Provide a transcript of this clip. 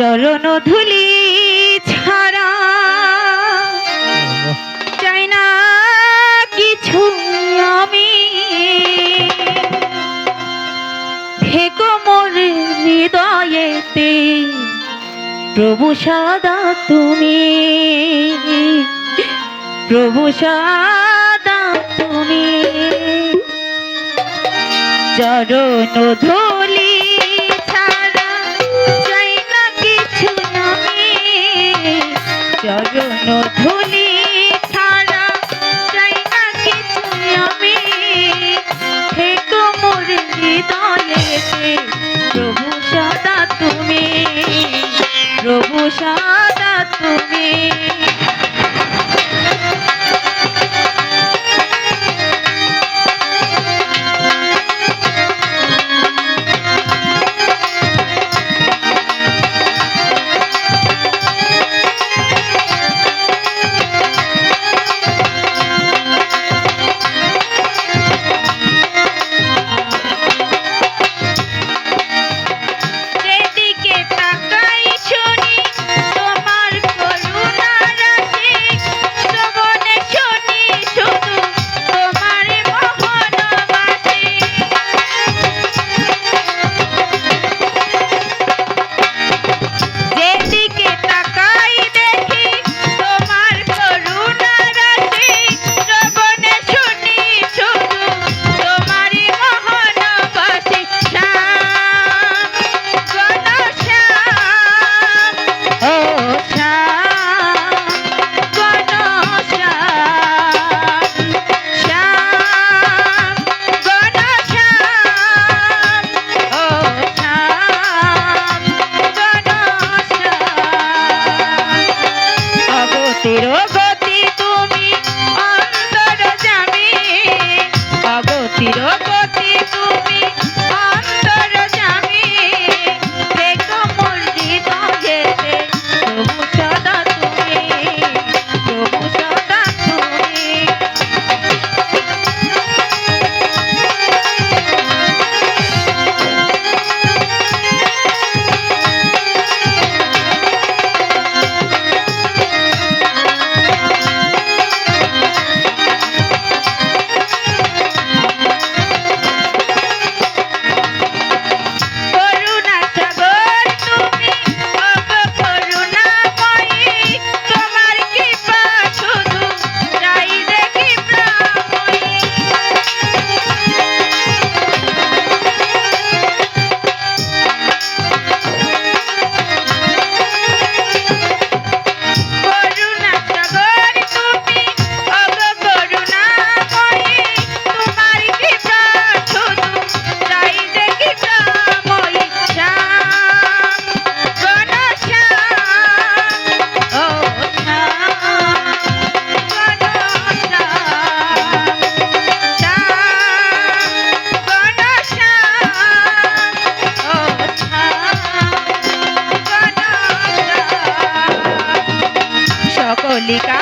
চরণ ধুলি ছাড়া চাই না কিছু আমি। ভেগো মোর হৃদয়েতে, প্রভু সাদা তুমি। প্রভু সাদা তুমি। চরণ ধুলি ভালোবাসা ज़ीरो explica